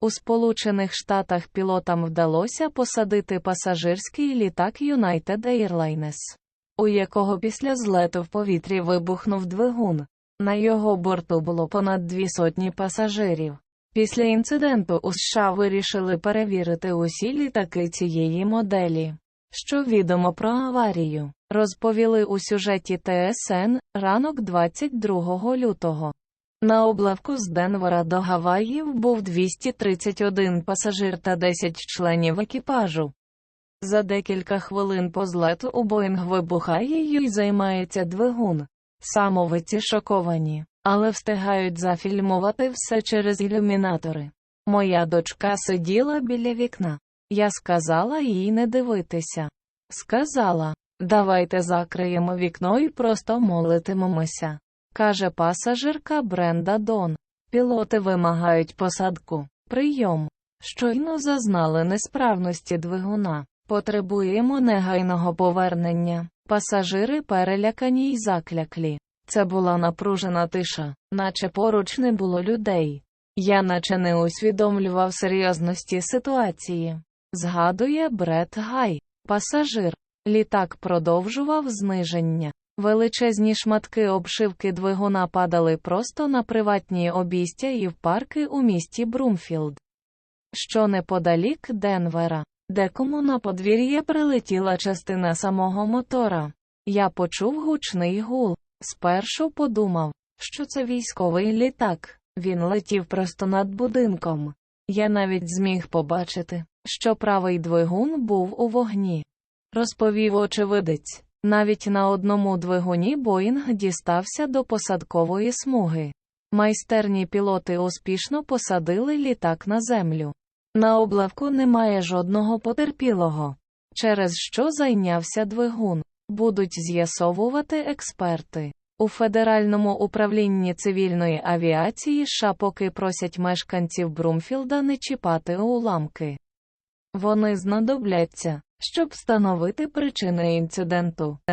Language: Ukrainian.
У Сполучених Штатах пілотам вдалося посадити пасажирський літак United Airlines, у якого після злету в повітрі вибухнув двигун. На його борту було понад дві сотні пасажирів. Після інциденту у США вирішили перевірити усі літаки цієї моделі. Що відомо про аварію, розповіли у сюжеті ТСН ранок 22 лютого. На облавку з Денвера до Гаваїв був 231 пасажир та 10 членів екіпажу. За декілька хвилин по злету у Боїнг вибухає й займається двигун. Самовиці шоковані, але встигають зафільмувати все через ілюмінатори. Моя дочка сиділа біля вікна. Я сказала їй не дивитися. Сказала, давайте закриємо вікно і просто молитимемося, каже пасажирка Бренда Дон. Пілоти вимагають посадку. Прийом. Щойно зазнали несправності двигуна. Потребуємо негайного повернення. Пасажири перелякані й закляклі. Це була напружена тиша, наче поруч не було людей. Я наче не усвідомлював серйозності ситуації. Згадує Бред Гай, пасажир. Літак продовжував зниження. Величезні шматки обшивки двигуна падали просто на приватні обійстя і в парки у місті Брумфілд. Що неподалік Денвера, декому на подвір'я прилетіла частина самого мотора. Я почув гучний гул. Спершу подумав, що це військовий літак. Він летів просто над будинком. Я навіть зміг побачити, що правий двигун був у вогні. Розповів очевидець. Навіть на одному двигуні Боїнг дістався до посадкової смуги. Майстерні пілоти успішно посадили літак на землю. На облавку немає жодного потерпілого, через що зайнявся двигун. Будуть з'ясовувати експерти. У Федеральному управлінні цивільної авіації США поки просять мешканців Брумфілда не чіпати уламки. Вони знадобляться, щоб встановити причини інциденту.